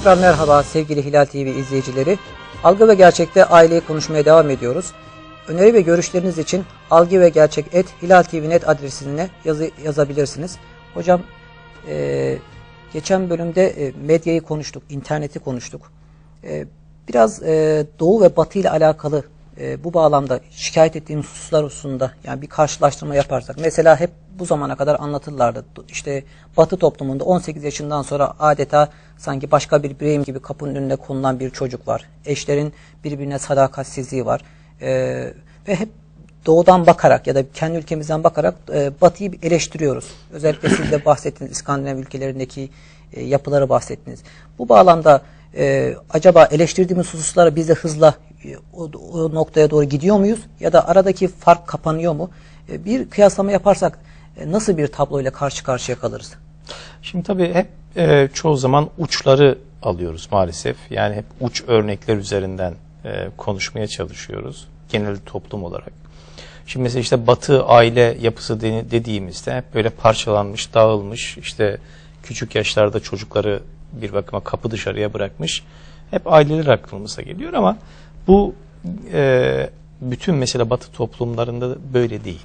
Tekrar merhaba sevgili Hilal TV izleyicileri. Algı ve Gerçek'te aileyi konuşmaya devam ediyoruz. Öneri ve görüşleriniz için algı ve gerçek et hilaltv.net adresine yazı, yazabilirsiniz. Hocam e, geçen bölümde e, medyayı konuştuk, interneti konuştuk. E, biraz e, doğu ve batı ile alakalı e, bu bağlamda şikayet ettiğimiz hususlar hususunda yani bir karşılaştırma yaparsak mesela hep bu zamana kadar anlatırlardı. İşte batı toplumunda 18 yaşından sonra adeta sanki başka bir bireyim gibi kapının önüne konulan bir çocuk var. Eşlerin birbirine sadakatsizliği var. E, ve hep doğudan bakarak ya da kendi ülkemizden bakarak e, batıyı eleştiriyoruz. Özellikle siz de bahsettiniz İskandinav ülkelerindeki e, yapıları bahsettiniz. Bu bağlamda e, acaba eleştirdiğimiz hususlara biz de hızla e, o, o noktaya doğru gidiyor muyuz? Ya da aradaki fark kapanıyor mu? E, bir kıyaslama yaparsak e, nasıl bir tabloyla karşı karşıya kalırız? Şimdi tabii hep e, çoğu zaman uçları alıyoruz maalesef. Yani hep uç örnekler üzerinden e, konuşmaya çalışıyoruz genel toplum olarak. Şimdi mesela işte batı aile yapısı de- dediğimizde hep böyle parçalanmış, dağılmış, işte küçük yaşlarda çocukları bir bakıma kapı dışarıya bırakmış. Hep aileler aklımıza geliyor ama bu e, bütün mesela batı toplumlarında da böyle değil.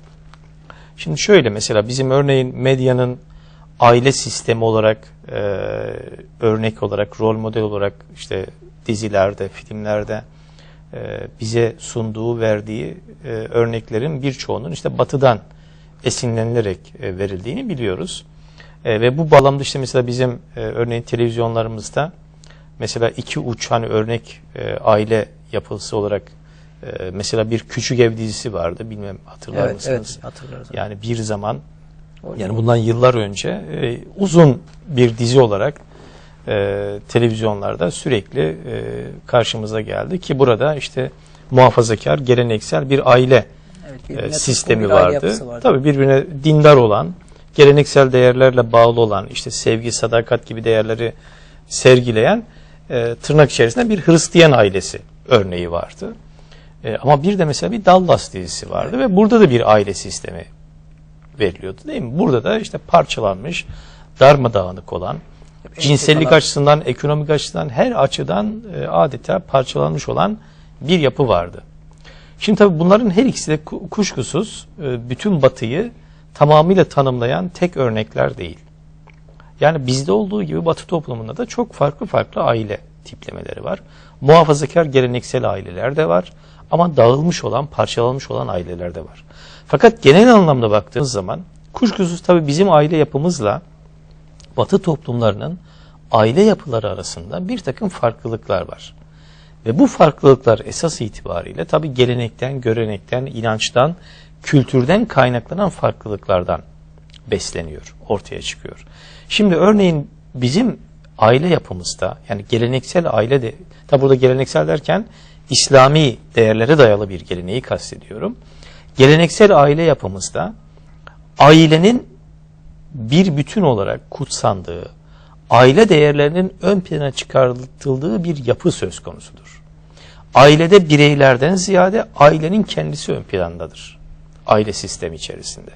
Şimdi şöyle mesela bizim örneğin medyanın aile sistemi olarak e, örnek olarak rol model olarak işte dizilerde, filmlerde e, bize sunduğu, verdiği e, örneklerin birçoğunun işte batıdan esinlenilerek e, verildiğini biliyoruz. E, ve bu bağlamda işte mesela bizim e, örneğin televizyonlarımızda mesela iki uç hani örnek e, aile yapısı olarak e, mesela bir küçük ev dizisi vardı bilmem hatırlar Evet, mısınız? evet hatırlarız. Yani bir zaman yani bundan yıllar önce e, uzun bir dizi olarak e, televizyonlarda sürekli e, karşımıza geldi ki burada işte muhafazakar, geleneksel bir aile Evet, e, sistemi aile vardı. vardı. Tabii birbirine dindar olan, geleneksel değerlerle bağlı olan, işte sevgi, sadakat gibi değerleri sergileyen e, tırnak içerisinde bir Hristiyan ailesi örneği vardı. E, ama bir de mesela bir Dallas dizisi vardı ve burada da bir aile sistemi veriliyordu değil mi? Burada da işte parçalanmış, darmadağınık olan, Hep cinsellik entrikalar. açısından, ekonomik açıdan her açıdan e, adeta parçalanmış olan bir yapı vardı. Şimdi tabii bunların her ikisi de ku- kuşkusuz e, bütün batıyı tamamıyla tanımlayan tek örnekler değil. Yani bizde olduğu gibi batı toplumunda da çok farklı farklı aile tiplemeleri var. Muhafazakar geleneksel aileler de var ama dağılmış olan, parçalanmış olan aileler de var. Fakat genel anlamda baktığımız zaman kuşkusuz tabii bizim aile yapımızla batı toplumlarının aile yapıları arasında bir takım farklılıklar var. Ve bu farklılıklar esas itibariyle tabii gelenekten, görenekten, inançtan, kültürden kaynaklanan farklılıklardan besleniyor, ortaya çıkıyor. Şimdi örneğin bizim aile yapımızda yani geleneksel aile de tabi burada geleneksel derken İslami değerlere dayalı bir geleneği kastediyorum. Geleneksel aile yapımızda ailenin bir bütün olarak kutsandığı, aile değerlerinin ön plana çıkartıldığı bir yapı söz konusudur. Ailede bireylerden ziyade ailenin kendisi ön plandadır. Aile sistemi içerisinde.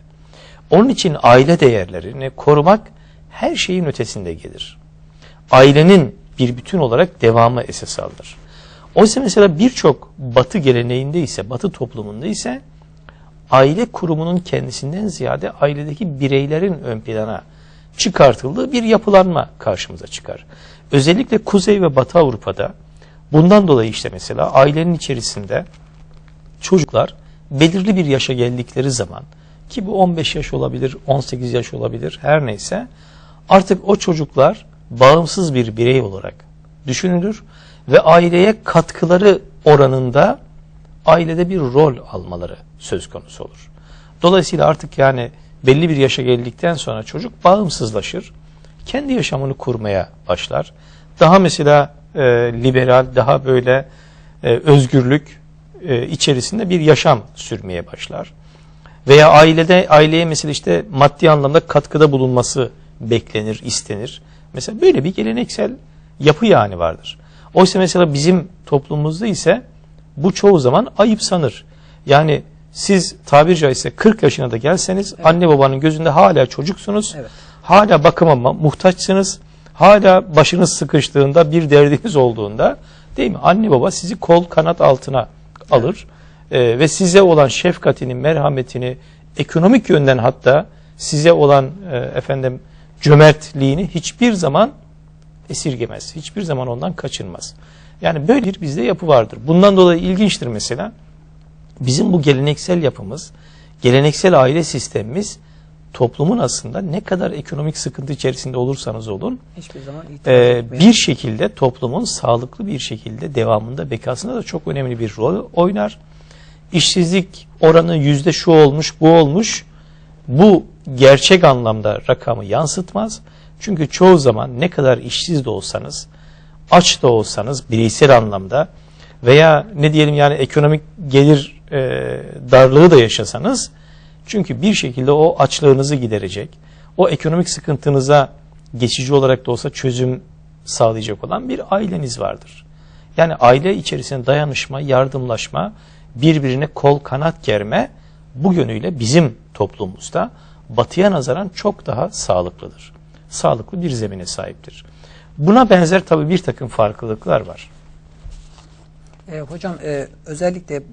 Onun için aile değerlerini korumak her şeyin ötesinde gelir. Ailenin bir bütün olarak devamı esas alınır. Oysa mesela birçok batı geleneğinde ise, batı toplumunda ise aile kurumunun kendisinden ziyade ailedeki bireylerin ön plana çıkartıldığı bir yapılanma karşımıza çıkar. Özellikle Kuzey ve Batı Avrupa'da bundan dolayı işte mesela ailenin içerisinde çocuklar belirli bir yaşa geldikleri zaman ki bu 15 yaş olabilir, 18 yaş olabilir her neyse artık o çocuklar bağımsız bir birey olarak düşünülür ve aileye katkıları oranında ailede bir rol almaları söz konusu olur. Dolayısıyla artık yani belli bir yaşa geldikten sonra çocuk bağımsızlaşır. Kendi yaşamını kurmaya başlar. Daha mesela e, liberal, daha böyle e, özgürlük e, içerisinde bir yaşam sürmeye başlar. Veya ailede aileye mesela işte maddi anlamda katkıda bulunması beklenir, istenir. Mesela böyle bir geleneksel yapı yani vardır. Oysa mesela bizim toplumumuzda ise bu çoğu zaman ayıp sanır. Yani siz tabiri caizse 40 yaşına da gelseniz anne babanın gözünde hala çocuksunuz. Evet. Hala bakıma ma- muhtaçsınız. hala başınız sıkıştığında bir derdiniz olduğunda değil mi? Anne baba sizi kol kanat altına alır Ee, ve size olan şefkatini, merhametini, ekonomik yönden hatta size olan e, efendim cömertliğini hiçbir zaman esirgemez. Hiçbir zaman ondan kaçınmaz. Yani böyle bir bizde yapı vardır. Bundan dolayı ilginçtir mesela. Bizim bu geleneksel yapımız, geleneksel aile sistemimiz toplumun aslında ne kadar ekonomik sıkıntı içerisinde olursanız olun Hiçbir zaman e, bir şekilde toplumun sağlıklı bir şekilde devamında bekasında da çok önemli bir rol oynar. İşsizlik oranı yüzde şu olmuş bu olmuş bu gerçek anlamda rakamı yansıtmaz. Çünkü çoğu zaman ne kadar işsiz de olsanız aç da olsanız bireysel anlamda veya ne diyelim yani ekonomik gelir e, darlığı da yaşasanız çünkü bir şekilde o açlığınızı giderecek, o ekonomik sıkıntınıza geçici olarak da olsa çözüm sağlayacak olan bir aileniz vardır. Yani aile içerisinde dayanışma, yardımlaşma, birbirine kol kanat germe bu yönüyle bizim toplumumuzda batıya nazaran çok daha sağlıklıdır. Sağlıklı bir zemine sahiptir. Buna benzer tabii bir takım farklılıklar var. E, hocam e, özellikle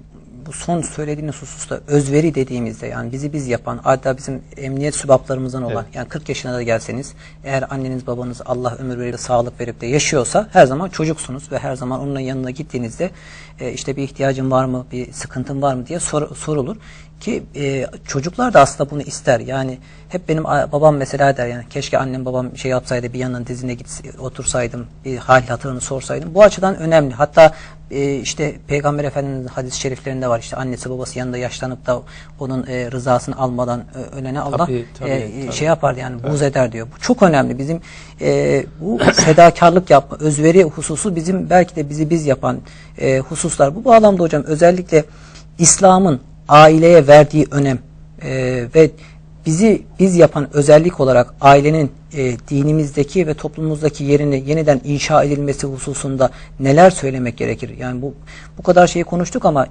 bu son söylediğiniz hususta özveri dediğimizde yani bizi biz yapan adeta bizim emniyet sübaplarımızdan olan Evet. yani 40 yaşına da gelseniz eğer anneniz babanız Allah ömür verip de sağlık verip de yaşıyorsa her zaman çocuksunuz ve her zaman onun yanına gittiğinizde e, işte bir ihtiyacın var mı bir sıkıntın var mı diye sor- sorulur ki e, çocuklar da aslında bunu ister yani hep benim babam mesela der yani keşke annem babam şey yapsaydı bir yanının dizine git otursaydım bir hal hatırını sorsaydım bu açıdan önemli hatta e, işte Peygamber Efendimiz'in hadis-i şeriflerinde var işte annesi babası yanında yaşlanıp da onun e, rızasını almadan e, ölene Allah Tabii, tabii, e, tabii. şey yapar yani buğz eder diyor. Bu çok önemli. Bizim e, bu fedakarlık yapma, özveri hususu bizim belki de bizi biz yapan e, hususlar. Bu bağlamda hocam özellikle İslam'ın aileye verdiği önem e, ve bizi biz yapan özellik olarak ailenin e, dinimizdeki ve toplumumuzdaki yerini yeniden inşa edilmesi hususunda neler söylemek gerekir? Yani bu bu kadar şeyi konuştuk ama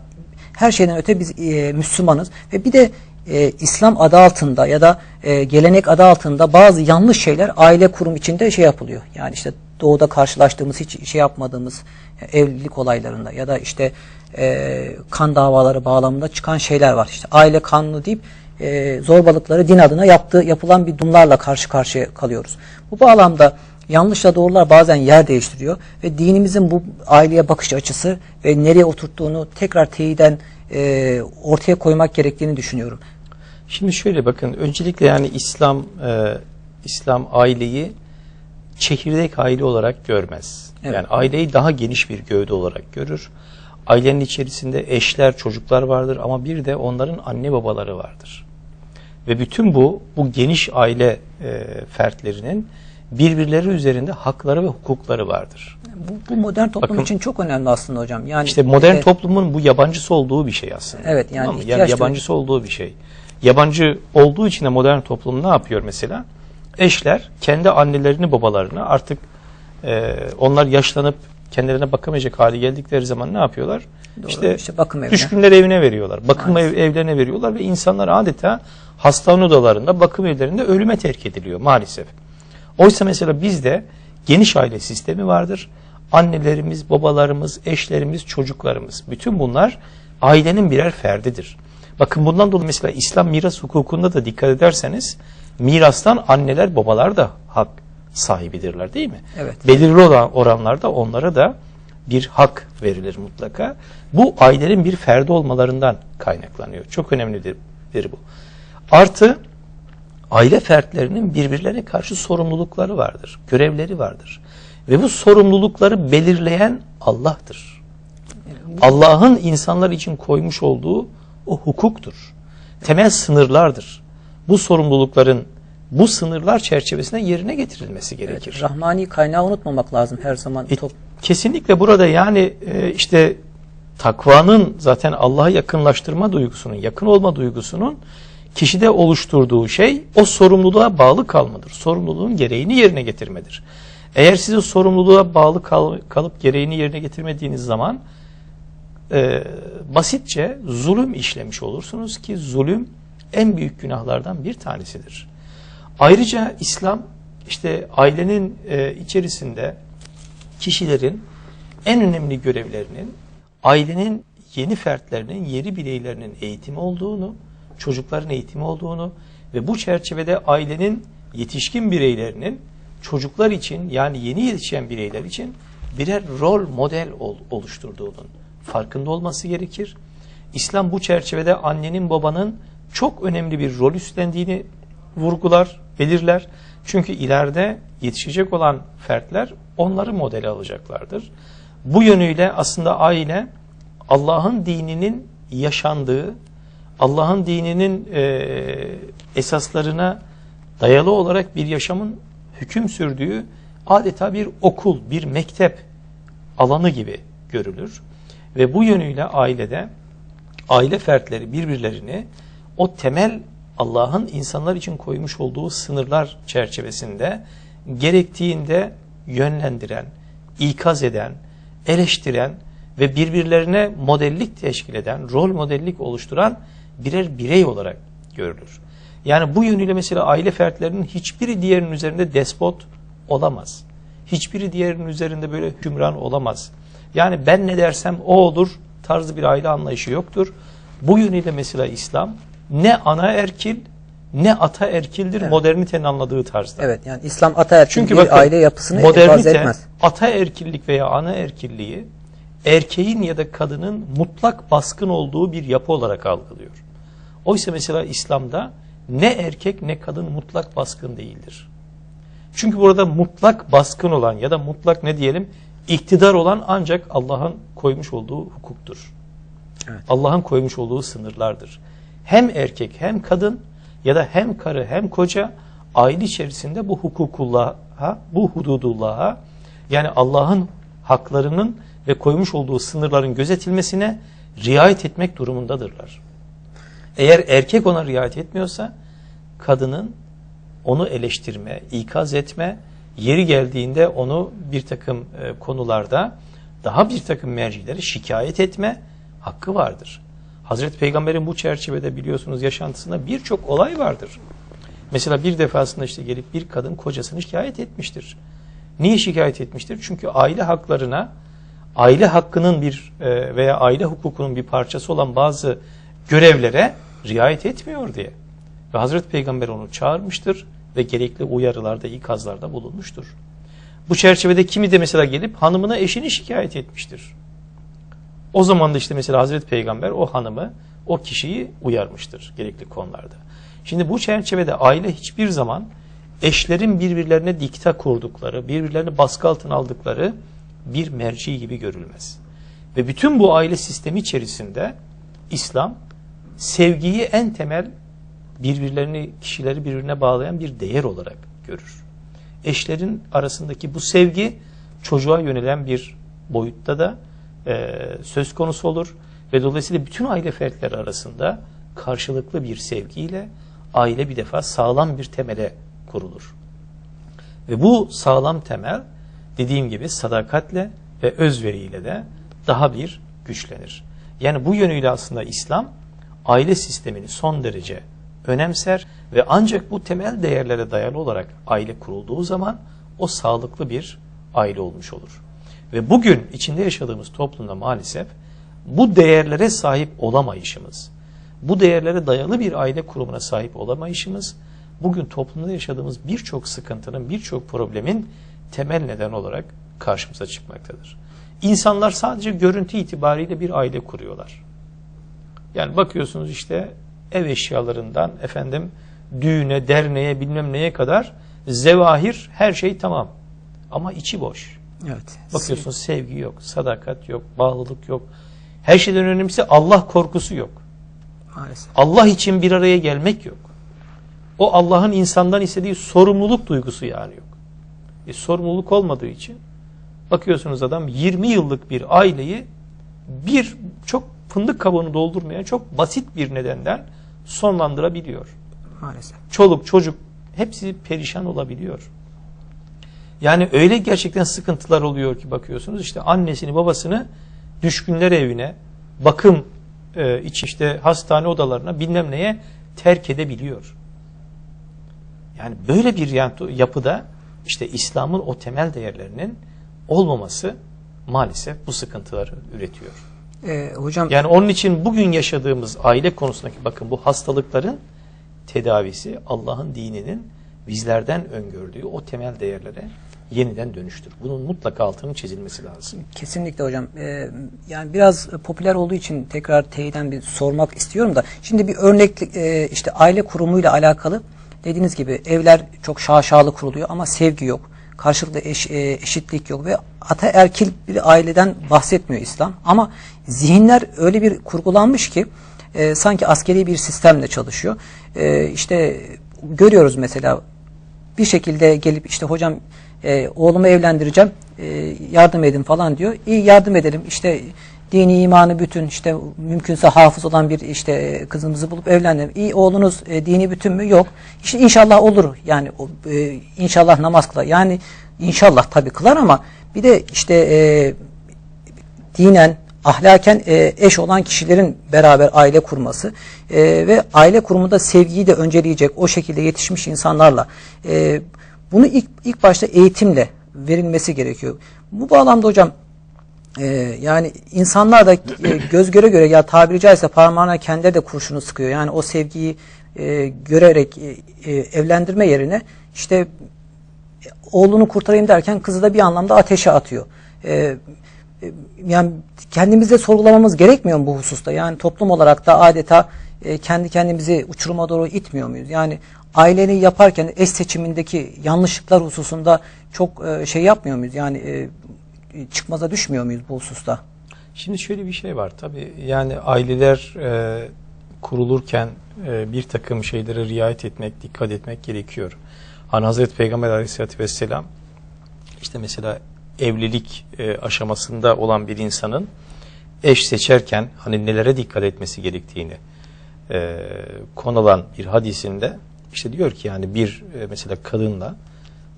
her şeyden öte biz e, Müslümanız ve bir de e, İslam adı altında ya da e, gelenek adı altında bazı yanlış şeyler aile kurum içinde şey yapılıyor. Yani işte doğuda karşılaştığımız hiç şey yapmadığımız e, evlilik olaylarında ya da işte e, kan davaları bağlamında çıkan şeyler var. İşte aile kanunu deyip e, zorbalıkları din adına yaptığı yapılan bir durumlarla karşı karşıya kalıyoruz. Bu bağlamda yanlışla doğrular bazen yer değiştiriyor ve dinimizin bu aileye bakış açısı ve nereye oturttuğunu tekrar teyiden e, ortaya koymak gerektiğini düşünüyorum. Şimdi şöyle bakın öncelikle yani İslam e, İslam aileyi çekirdek aile olarak görmez. Evet. Yani aileyi daha geniş bir gövde olarak görür. Ailenin içerisinde eşler, çocuklar vardır ama bir de onların anne babaları vardır. Ve bütün bu bu geniş aile e, fertlerinin birbirleri üzerinde hakları ve hukukları vardır. Bu, bu modern toplum Bakın- için çok önemli aslında hocam. Yani İşte modern e, toplumun bu yabancısı olduğu bir şey aslında. Evet, yani Tamam ihtiyaç yabancısı olduğu bir şey. Yabancı olduğu için de modern toplum ne yapıyor mesela? Eşler kendi annelerini babalarını artık e, onlar yaşlanıp kendilerine bakamayacak hale geldikleri zaman ne yapıyorlar? Doğru, İşte, işte bakım evine. düşkünler evine veriyorlar. Bakım ev, evlerine veriyorlar ve insanlar adeta hastane odalarında, bakım evlerinde ölüme terk ediliyor maalesef. Oysa mesela bizde geniş aile sistemi vardır. Annelerimiz, babalarımız, eşlerimiz, çocuklarımız. Bütün bunlar ailenin birer ferdidir. Bakın bundan dolayı mesela İslam miras hukukunda da dikkat ederseniz mirastan anneler babalar da hak sahibidirler değil mi? Evet. Belirli olan oranlarda onlara da bir hak verilir mutlaka. Bu ailenin bir ferdi olmalarından kaynaklanıyor. Çok önemlidir bu. Artı aile fertlerinin birbirlerine karşı sorumlulukları vardır, görevleri vardır. Ve bu sorumlulukları belirleyen Allah'tır. Allah'ın insanlar için koymuş olduğu o hukuktur. Temel sınırlardır. Bu sorumlulukların bu sınırlar çerçevesinde yerine getirilmesi gerekir. Rahmani kaynağı unutmamak lazım her zaman. E, kesinlikle burada yani e, işte takvanın zaten Allah'a yakınlaştırma duygusunun, yakın olma duygusunun kişide oluşturduğu şey o sorumluluğa bağlı kalmadır. Sorumluluğun gereğini yerine getirmedir. Eğer siz o sorumluluğa bağlı kal- kalıp gereğini yerine getirmediğiniz zaman e, basitçe zulüm işlemiş olursunuz ki zulüm en büyük günahlardan bir tanesidir. Ayrıca İslam işte ailenin e, içerisinde kişilerin en önemli görevlerinin ailenin yeni fertlerinin, yeni bireylerinin eğitimi olduğunu, çocukların eğitimi olduğunu ve bu çerçevede ailenin yetişkin bireylerinin çocuklar için yani yeni yetişen bireyler için birer rol model ol- oluşturduğunun farkında olması gerekir. İslam bu çerçevede annenin babanın çok önemli bir rol üstlendiğini vurgular, belirler. Çünkü ileride yetişecek olan fertler onları modele alacaklardır. Bu yönüyle aslında aile Allah'ın dininin yaşandığı, Allah'ın dininin e, esaslarına dayalı olarak bir yaşamın hüküm sürdüğü adeta bir okul, bir mektep alanı gibi görülür. Ve bu yönüyle ailede aile fertleri birbirlerini o temel Allah'ın insanlar için koymuş olduğu sınırlar çerçevesinde gerektiğinde yönlendiren, ikaz eden, eleştiren ve birbirlerine modellik teşkil eden, rol modellik oluşturan birer birey olarak görülür. Yani bu yönüyle mesela aile fertlerinin hiçbiri diğerinin üzerinde despot olamaz. Hiçbiri diğerinin üzerinde böyle hükümran olamaz. Yani ben ne dersem o olur tarzı bir aile anlayışı yoktur. Bu yönüyle mesela İslam ne ana erkil ne ata erkildir Evet. modernitenin anladığı tarzda. Evet yani İslam ataerkil Çünkü bir bakın aile yapısını modernite etmez. ataerkillik veya anaerkilliği erkeğin ya da kadının mutlak baskın olduğu bir yapı olarak algılıyor. Oysa mesela İslam'da ne erkek ne kadın mutlak baskın değildir. Çünkü burada mutlak baskın olan ya da mutlak ne diyelim iktidar olan ancak Allah'ın koymuş olduğu hukuktur. Evet. Allah'ın koymuş olduğu sınırlardır. Hem erkek hem kadın ya da hem karı hem koca aile içerisinde bu hukukullah'a, bu hududullah'a yani Allah'ın haklarının ve koymuş olduğu sınırların gözetilmesine riayet etmek durumundadırlar. Eğer erkek ona riayet etmiyorsa kadının onu eleştirme, ikaz etme, yeri geldiğinde onu bir takım e, konularda daha bir takım mercileri şikayet etme hakkı vardır. Hazreti Peygamber'in bu çerçevede biliyorsunuz yaşantısında birçok olay vardır. Mesela bir defasında işte gelip bir kadın kocasını şikayet etmiştir. Niye şikayet etmiştir? Çünkü aile haklarına, aile hakkının bir e, veya aile hukukunun bir parçası olan bazı görevlere riayet etmiyor diye. Ve Hazreti Peygamber onu çağırmıştır ve gerekli uyarılarda, ikazlarda bulunmuştur. Bu çerçevede kimi de mesela gelip hanımına eşini şikayet etmiştir. O zaman da işte mesela Hazreti Peygamber o hanımı, o kişiyi uyarmıştır gerekli konularda. Şimdi bu çerçevede aile hiçbir zaman eşlerin birbirlerine dikta kurdukları, birbirlerini baskı altına aldıkları bir merci gibi görülmez. Ve bütün bu aile sistemi içerisinde İslam sevgiyi en temel birbirlerini, kişileri birbirine bağlayan bir değer olarak görür. Eşlerin arasındaki bu sevgi çocuğa yönelen bir boyutta da e, söz konusu olur ve dolayısıyla bütün aile fertleri arasında karşılıklı bir sevgiyle aile bir defa sağlam bir temele kurulur. Ve bu sağlam temel dediğim gibi sadakatle ve özveriyle de daha bir güçlenir. Yani bu yönüyle aslında İslam aile sistemini son derece önemser ve ancak bu temel değerlere dayalı olarak aile kurulduğu zaman o sağlıklı bir aile olmuş olur. Ve bugün içinde yaşadığımız toplumda maalesef bu değerlere sahip olamayışımız, bu değerlere dayalı bir aile kurumuna sahip olamayışımız bugün toplumda yaşadığımız birçok sıkıntının, birçok problemin temel neden olarak karşımıza çıkmaktadır. İnsanlar sadece görüntü itibariyle bir aile kuruyorlar. Yani bakıyorsunuz işte ev eşyalarından efendim düğüne, derneğe, bilmem neye kadar zevahir her şey tamam. Ama içi boş. Evet. Bakıyorsunuz sevgi yok, sadakat yok, bağlılık yok. Her şeyden önemlisi Allah korkusu yok. Maalesef. Allah için bir araya gelmek yok. O Allah'ın insandan istediği sorumluluk duygusu yani yok. E, sorumluluk olmadığı için bakıyorsunuz adam 20 yıllık bir aileyi bir çok fındık kabuğunu doldurmayan çok basit bir nedenden sonlandırabiliyor. Maalesef. Çoluk çocuk hepsi perişan olabiliyor. Yani öyle gerçekten sıkıntılar oluyor ki bakıyorsunuz işte annesini babasını düşkünler evine bakım e, iç işte hastane odalarına bilmem neye terk edebiliyor. Yani böyle bir yapıda işte İslam'ın o temel değerlerinin olmaması maalesef bu sıkıntıları üretiyor. Ee, hocam Yani onun için bugün yaşadığımız aile konusundaki bakın bu hastalıkların tedavisi Allah'ın dininin bizlerden öngördüğü o temel değerlere yeniden dönüştür. Bunun mutlaka altının çizilmesi lazım. Kesinlikle hocam. Ee, yani biraz popüler olduğu için tekrar teyiden bir sormak istiyorum da. Şimdi bir örnek e, işte aile kurumuyla alakalı dediğiniz gibi evler çok şaşalı kuruluyor ama sevgi yok. Karşılıklı eş, e, eşitlik yok ve ataerkil bir aileden bahsetmiyor İslam. Ama zihinler öyle bir kurgulanmış ki e, sanki askeri bir sistemle çalışıyor. E, işte görüyoruz mesela bir şekilde gelip işte hocam e, oğlumu evlendireceğim e, yardım edin falan diyor. İyi yardım edelim işte dini imanı bütün işte mümkünse hafız olan bir işte e, kızımızı bulup evlendirelim. İyi oğlunuz e, dini bütün mü? Yok. İşte inşallah olur. Yani e, inşallah namaz kılar. Yani inşallah tabii kılar ama bir de işte e, dinen, ahlaken e, eş olan kişilerin beraber aile kurması e, ve aile kurumunda sevgiyi de önceleyecek o şekilde yetişmiş insanlarla e, bunu ilk, ilk başta eğitimle verilmesi gerekiyor. Bu bağlamda hocam e, yani insanlar da e, göz göre göre ya tabiri caizse parmağına kendileri de kurşunu sıkıyor. Yani o sevgiyi e, görerek e, e, evlendirme yerine işte e, oğlunu kurtarayım derken kızı da bir anlamda ateşe atıyor. E, e, yani kendimizde sorgulamamız gerekmiyor mu bu hususta? Yani toplum olarak da adeta e, kendi kendimizi uçuruma doğru itmiyor muyuz? Yani aileni yaparken eş seçimindeki yanlışlıklar hususunda çok e, şey yapmıyor muyuz? Yani e, çıkmaza düşmüyor muyuz bu hususta? Şimdi şöyle bir şey var tabii yani aileler e, kurulurken e, bir takım şeylere riayet etmek, dikkat etmek gerekiyor. Hani Hazreti Peygamber Aleyhisselatü Vesselam işte mesela evlilik e, aşamasında olan bir insanın eş seçerken hani nelere dikkat etmesi gerektiğini e, konulan bir hadisinde işte diyor ki yani bir e, mesela kadınla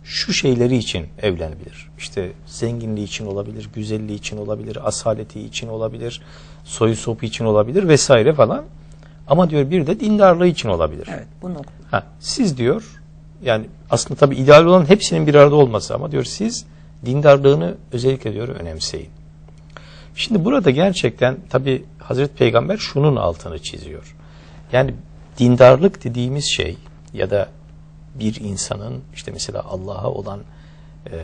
şu şeyleri için evlenebilir. İşte zenginliği için olabilir, güzelliği için olabilir, asaleti için olabilir, soyu sopu için olabilir vesaire falan. Ama diyor bir de dindarlığı için olabilir. Evet, bunu Ha, siz diyor yani aslında tabii ideal olan hepsinin bir arada olması ama diyor siz dindarlığını özellikle diyor önemseyin. Şimdi burada gerçekten tabii Hazreti Peygamber şunun altını çiziyor. Yani dindarlık dediğimiz şey ya da bir insanın işte mesela Allah'a olan e,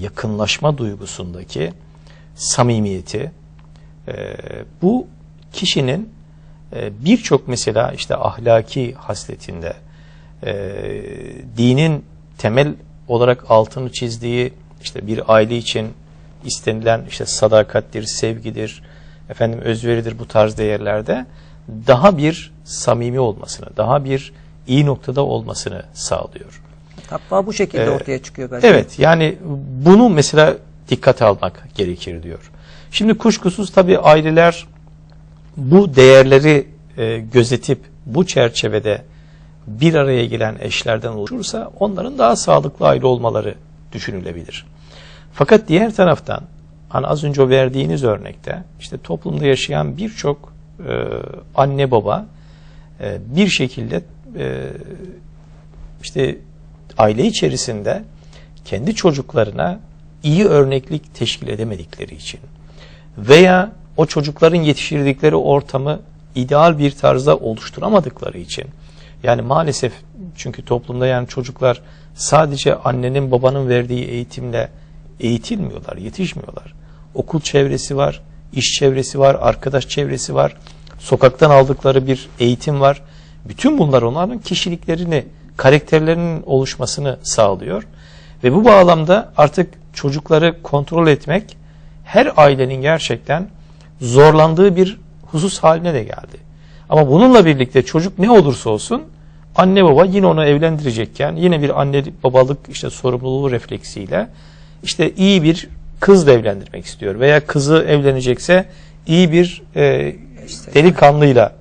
yakınlaşma duygusundaki samimiyeti e, bu kişinin e, birçok mesela işte ahlaki hasletinde e, dinin temel olarak altını çizdiği işte bir aile için istenilen işte sadakattir, sevgidir, efendim özveridir bu tarz değerlerde daha bir samimi olmasını, daha bir iyi noktada olmasını sağlıyor. takva bu şekilde Ee, ortaya çıkıyor belki. Evet yani bunu mesela dikkate almak gerekir diyor. Şimdi kuşkusuz tabii aileler bu değerleri e, gözetip bu çerçevede bir araya gelen eşlerden oluşursa onların daha sağlıklı aile olmaları düşünülebilir. Fakat diğer taraftan hani az önce verdiğiniz örnekte işte toplumda yaşayan birçok e, anne baba e, bir şekilde e, işte aile içerisinde kendi çocuklarına iyi örneklik teşkil edemedikleri için veya o çocukların yetiştirdikleri ortamı ideal bir tarzda oluşturamadıkları için yani maalesef çünkü toplumda yani çocuklar sadece annenin babanın verdiği eğitimle eğitilmiyorlar, yetişmiyorlar. Okul çevresi var, iş çevresi var, arkadaş çevresi var, sokaktan aldıkları bir eğitim var. Bütün bunlar onların kişiliklerini, karakterlerinin oluşmasını sağlıyor. Ve bu bağlamda artık çocukları kontrol etmek her ailenin gerçekten zorlandığı bir husus haline de geldi. Ama bununla birlikte çocuk ne olursa olsun anne baba yine onu evlendirecekken yine bir anne babalık işte sorumluluğu refleksiyle işte iyi bir kızla evlendirmek istiyor veya kızı evlenecekse iyi bir e, delikanlıyla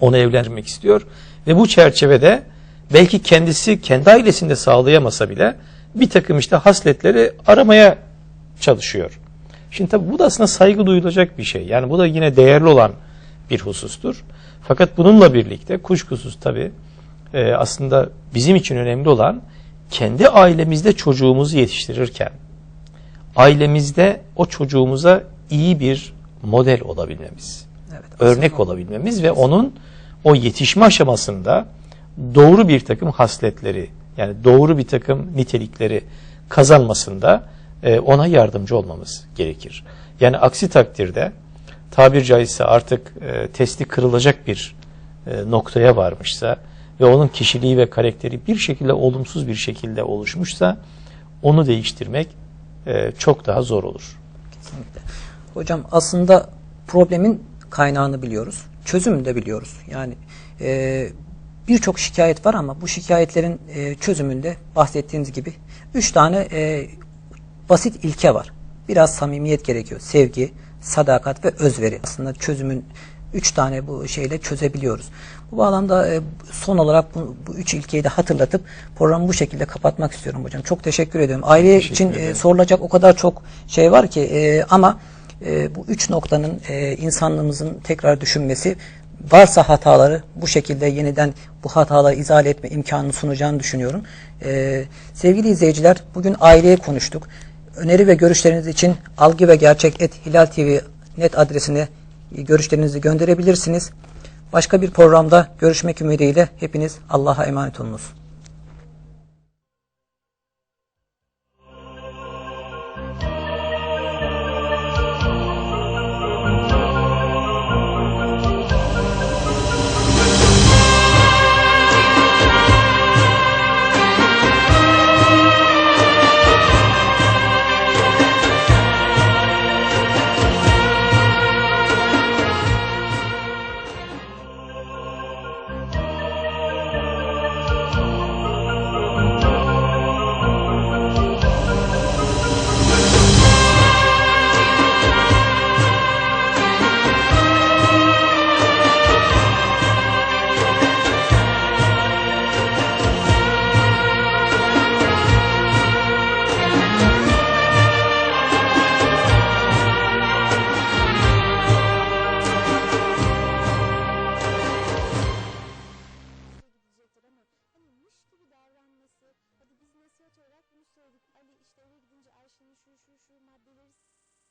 onu evlendirmek istiyor ve bu çerçevede belki kendisi kendi ailesinde sağlayamasa bile bir takım işte hasletleri aramaya çalışıyor. Şimdi tabi bu da aslında saygı duyulacak bir şey. Yani bu da yine değerli olan bir husustur. Fakat bununla birlikte kuşkusuz tabi aslında bizim için önemli olan kendi ailemizde çocuğumuzu yetiştirirken ailemizde o çocuğumuza iyi bir model olabilmemiz, Evet. örnek olabilmemiz ve onun o yetişme aşamasında doğru bir takım hasletleri yani doğru bir takım nitelikleri kazanmasında e, ona yardımcı olmamız gerekir. Yani aksi takdirde tabir caizse artık e, testi kırılacak bir e, noktaya varmışsa ve onun kişiliği ve karakteri bir şekilde olumsuz bir şekilde oluşmuşsa onu değiştirmek e, çok daha zor olur. Kesinlikle. Hocam aslında problemin kaynağını biliyoruz. Çözümünü de biliyoruz. Yani e, birçok şikayet var ama bu şikayetlerin e, çözümünde bahsettiğiniz gibi üç tane e, basit ilke var. Biraz samimiyet gerekiyor. Sevgi, sadakat ve özveri. Aslında çözümün üç tane bu şeyle çözebiliyoruz. Bu bağlamda e, son olarak bu, bu üç ilkeyi de hatırlatıp programı bu şekilde kapatmak istiyorum hocam. Çok teşekkür ediyorum. Aile Teşekkür için e, ederim. sorulacak o kadar çok şey var ki e, ama e, bu üç noktanın e, insanlığımızın tekrar düşünmesi varsa hataları bu şekilde yeniden bu hataları izale etme imkanını sunacağını düşünüyorum. E, sevgili izleyiciler bugün aileye konuştuk. Öneri ve görüşleriniz için algı ve gerçek et Hilal TV net adresine e, görüşlerinizi gönderebilirsiniz. Başka bir programda görüşmek ümidiyle hepiniz Allah'a emanet olunuz.